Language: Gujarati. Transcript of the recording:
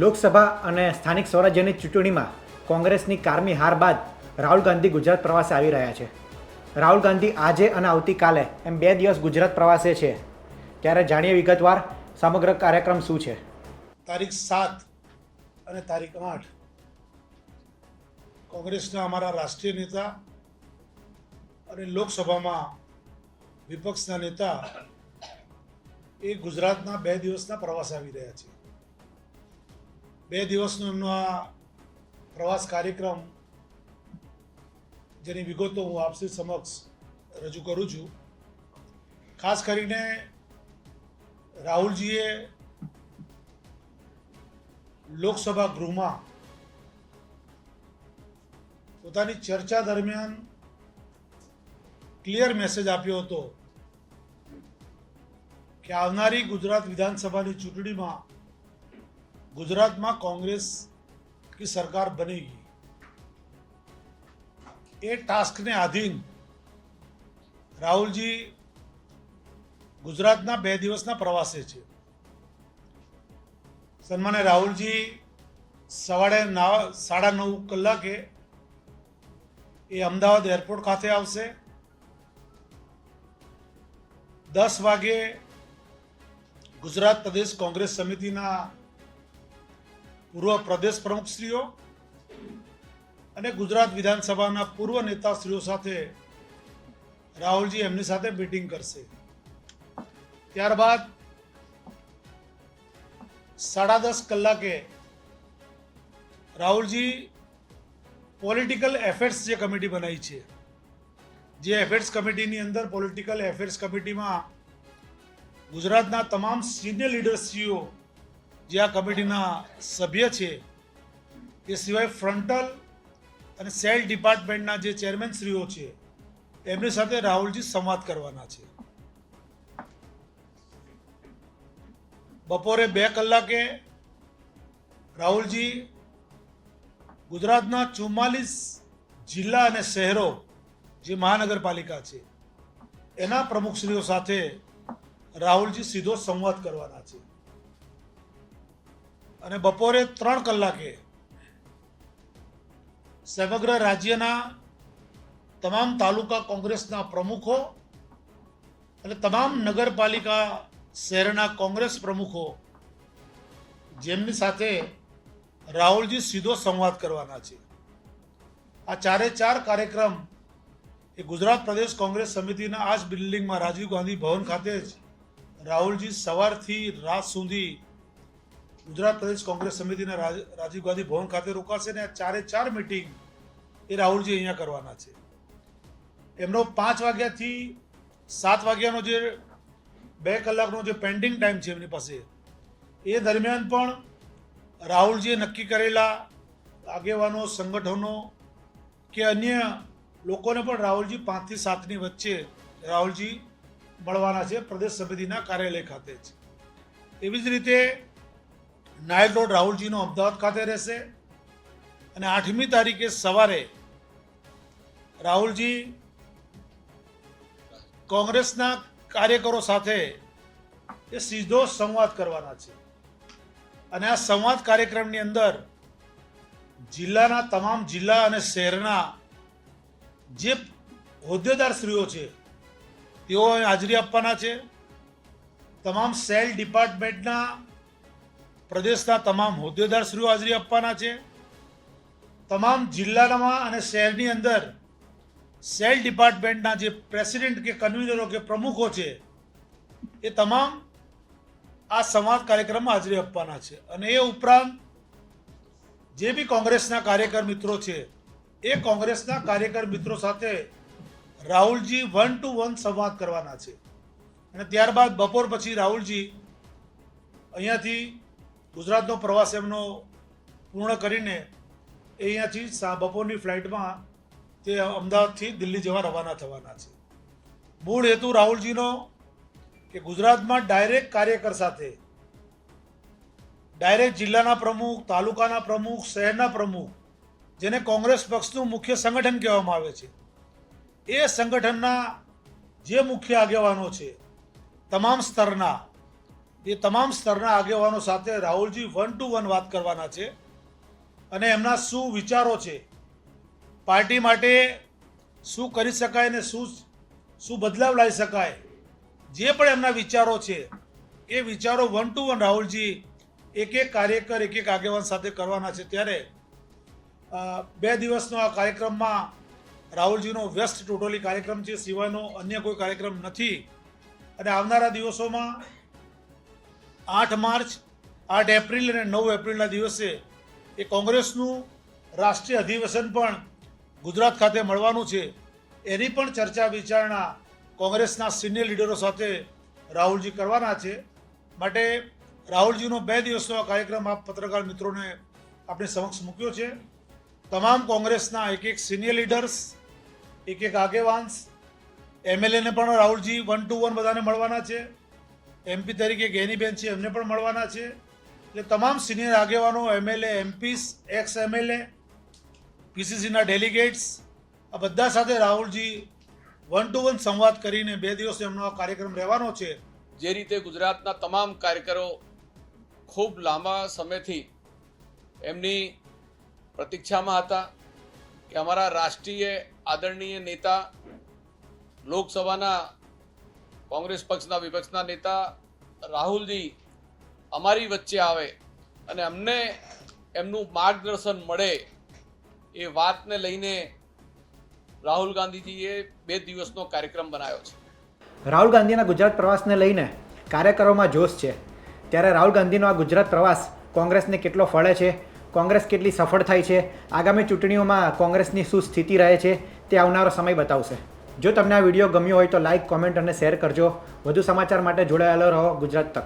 લોકસભા અને સ્થાનિક સ્વરાજ્યની ચૂંટણીમાં કોંગ્રેસની કારમી હાર બાદ રાહુલ ગાંધી ગુજરાત પ્રવાસે આવી રહ્યા છે. રાહુલ ગાંધી આજે અને આવતીકાલે એમ બે દિવસ ગુજરાત પ્રવાસે છે. ત્યારે જાણીએ વિગતવાર સમગ્ર કાર્યક્રમ શું છે. તારીખ સાત અને તારીખ આઠ કોંગ્રેસના અમારા રાષ્ટ્રીય નેતા અને લોકસભામાં વિપક્ષના નેતા એ ગુજરાતના બે દિવસના પ્રવાસ આવી રહ્યા છે. બે દિવસનો એમનો આ પ્રવાસ કાર્યક્રમ જેની વિગતો હું આપસી સમક્ષ રજૂ કરું છું. ખાસ કરીને રાહુલજીએ લોકસભા ગૃહમાં પોતાની ચર્ચા દરમિયાન ક્લિયર મેસેજ આપ્યો હતો કે આવનારી ગુજરાત વિધાનસભાની ચૂંટણીમાં ગુજરાતમાં કોંગ્રેસ કી સરકાર બનેગી. એ ટાસ્કને આધીન રાહુલજી ગુજરાતના બે દિવસના પ્રવાસે છે. સન્માને રાહુલજી સવારે નવ, સાડા નવ કલાકે એ અમદાવાદ એરપોર્ટ ખાતે આવશે. દસ વાગે ગુજરાત પ્રદેશ કોંગ્રેસ સમિતિના પૂર્વ પ્રદેશ પ્રમુખશ્રીઓ અને ગુજરાત વિધાનસભાના પૂર્વ નેતાશ્રીઓ સાથે રાહુલજી એમની સાથે મિટિંગ કરશે. ત્યારબાદ સાડા દસ કલાકે રાહુલજી પોલિટિકલ એફેર્સ જે કમિટી બનાવી છે, જે એફેર્સ કમિટીની અંદર પોલિટિકલ એફેર્સ કમિટીમાં ગુજરાતના તમામ સિનિયર લીડર્સશ્રીઓ જે આ કમિટીના સભ્ય છે, એ સિવાય ફ્રન્ટલ અને સેલ ડિપાર્ટમેન્ટના જે ચેરમેનશ્રીઓ છે, એમની સાથે રાહુલજી સંવાદ કરવાના છે. બપોરે બે કલાકે રાહુલજી ગુજરાતના ચુમ્માલીસ જિલ્લા અને શહેરો જે મહાનગરપાલિકા છે, એના પ્રમુખશ્રીઓ સાથે રાહુલજી સીધો સંવાદ કરવાના છે. અને બપોરે ત્રણ કલાકે સમગ્ર રાજ્યના તમામ તાલુકા કોંગ્રેસના પ્રમુખો અને તમામ નગરપાલિકા શહેરના કોંગ્રેસ પ્રમુખો જેમની સાથે રાહુલજી સીધો સંવાદ કરવાના છે. આ ચારે ચાર કાર્યક્રમ એ ગુજરાત પ્રદેશ કોંગ્રેસ સમિતિના આ જ બિલ્ડિંગમાં રાજીવ ગાંધી ભવન ખાતે જ રાહુલજી સવારથી રાત સુધી ગુજરાત પ્રદેશ કોંગ્રેસ સમિતિના રાજ- રાજીવ ગાંધી ભવન ખાતે રોકાશે અને આ ચારે ચાર મિટિંગ એ રાહુલજી અહીંયા કરવાના છે. એમનો પાંચ વાગ્યાથી સાત વાગ્યાનો જે બે કલાકનો જે પેન્ડિંગ ટાઈમ છે એમની પાસે, એ દરમિયાન પણ રાહુલજીએ નક્કી કરેલા આગેવાનો, સંગઠનો કે અન્ય લોકોને પણ રાહુલજી પાંચથી સાતની વચ્ચે રાહુલજી મળવાના છે પ્રદેશ સમિતિના કાર્યાલય ખાતે જ. એવી જ રીતે નાયક રોડ રાહુલજીનો અમદાવાદ ખાતે રહેશે. અને આઠમી તારીખે સવારે રાહુલજી કોંગ્રેસના કાર્યકરો સાથે એ સીધો સંવાદ કરવાના છે. અને આ સંવાદ કાર્યક્રમની અંદર જિલ્લાના તમામ જિલ્લા અને શહેરના જે હોદ્દેદાર સ્ત્રીઓ છે તેઓ હાજરી આપવાના છે. તમામ સેલ ડિપાર્ટમેન્ટના પ્રદેશના તમામ હોદ્દેદારશ્રીઓ હાજરી આપવાના છે. તમામ જિલ્લામાં અને શહેરની અંદર સેલ ડિપાર્ટમેન્ટના જે પ્રેસિડેન્ટ કે કન્વીનરો કે પ્રમુખો છે, એ તમામ આ સંવાદ કાર્યક્રમમાં હાજરી આપવાના છે. અને એ ઉપરાંત જે બી કોંગ્રેસના કાર્યકર મિત્રો છે, એ કોંગ્રેસના કાર્યકર મિત્રો સાથે રાહુલજી વન ટુ વન સંવાદ કરવાના છે. અને ત્યારબાદ બપોર પછી રાહુલજી અહીંયાથી ગુજરાતનો પ્રવાસ એમનો પૂર્ણ કરીને એ અહીંયાથી બપોરની ફ્લાઇટમાં તે અમદાવાદથી દિલ્હી જવા રવાના થવાના છે. મૂળ હેતુ રાહુલજીનો કે ગુજરાતમાં ડાયરેક્ટ કાર્યકર સાથે ડાયરેક્ટ જિલ્લાના પ્રમુખ, તાલુકાના પ્રમુખ, શહેરના પ્રમુખ, જેને કોંગ્રેસ પક્ષનું મુખ્ય સંગઠન કહેવામાં આવે છે, એ સંગઠનના જે મુખ્ય આગેવાનો છે, તમામ સ્તરના એ તમામ સ્તરના આગેવાનો સાથે રાહુલજી વન ટુ વન વાત કરવાના છે અને એમના શું વિચારો છે? પાર્ટી માટે શું કરી શકાય ને શું શું બદલાવ લાવી શકાય? જે પણ એમના વિચારો છે, એ વિચારો વન ટુ વન રાહુલજી એક એક કાર્યકર, એક એક આગેવાન સાથે કરવાના છે. ત્યારે બે દિવસનો આ કાર્યક્રમમાં રાહુલજીનો વ્યસ્ત ટોટલી કાર્યક્રમ છે. સિવાયનો અન્ય કોઈ કાર્યક્રમ નથી. અને આવનારા દિવસોમાં આઠ માર્ચ, આઠ એપ્રિલ અને નવ એપ્રિલના દિવસે એ કોંગ્રેસનું રાષ્ટ્રીય અધિવેશન પણ ગુજરાત ખાતે મળવાનું છે. એની પણ ચર્ચા વિચારણા કોંગ્રેસના સિનિયર લીડરો સાથે રાહુલજી કરવાના છે. માટે રાહુલજીનો બે દિવસનો આ કાર્યક્રમ આપ પત્રકાર મિત્રોને આપણી સમક્ષ મૂક્યો છે. તમામ કોંગ્રેસના એક એક સિનિયર લીડર્સ, એક એક આગેવાન્સ એમએલએને પણ રાહુલજી વન ટુ વન બધાને મળવાના છે. એમપી તરીકે ગેનીબેન છે, એમને પણ મળવાના છે. એટલે તમામ સિનિયર આગેવાનો, એમએલએ, એમપીસ, એક્સ એમએલએ, પીસીસીના ડેલિગેટ્સ, આ બધા સાથે રાહુલજી વન ટુ વન સંવાદ કરીને બે દિવસ એમનો આ કાર્યક્રમ રહેવાનો છે. જે રીતે ગુજરાતના તમામ કાર્યકરો ખૂબ લાંબા સમયથી એમની પ્રતીક્ષામાં હતા કે અમારા રાષ્ટ્રીય આદરણીય નેતા લોકસભાના કોંગ્રેસ પક્ષના વિપક્ષના નેતા રાહુલજી અમારી વચ્ચે આવે અને અમને એમનું માર્ગદર્શન મળે એ વાતને લઈને રાહુલ ગાંધીજીએ બે દિવસનો કાર્યક્રમ બનાવ્યો છે. રાહુલ ગાંધીના ગુજરાત પ્રવાસને લઈને કાર્યકરોમાં જોશ છે. ત્યારે રાહુલ ગાંધીનો આ ગુજરાત પ્રવાસ કોંગ્રેસને કેટલો ફળે છે? કોંગ્રેસ કેટલી સફળ થાય છે? આગામી ચૂંટણીઓમાં કોંગ્રેસની શું સ્થિતિ રહે છે તે આવનારો સમય બતાવશે. જો તમને આ વીડિયો ગમ્યો હોય તો લાઇક કોમેન્ટ અને શેર કરજો. વધુ સમાચાર માટે જોડાયેલો રહો ગુજરાત તક.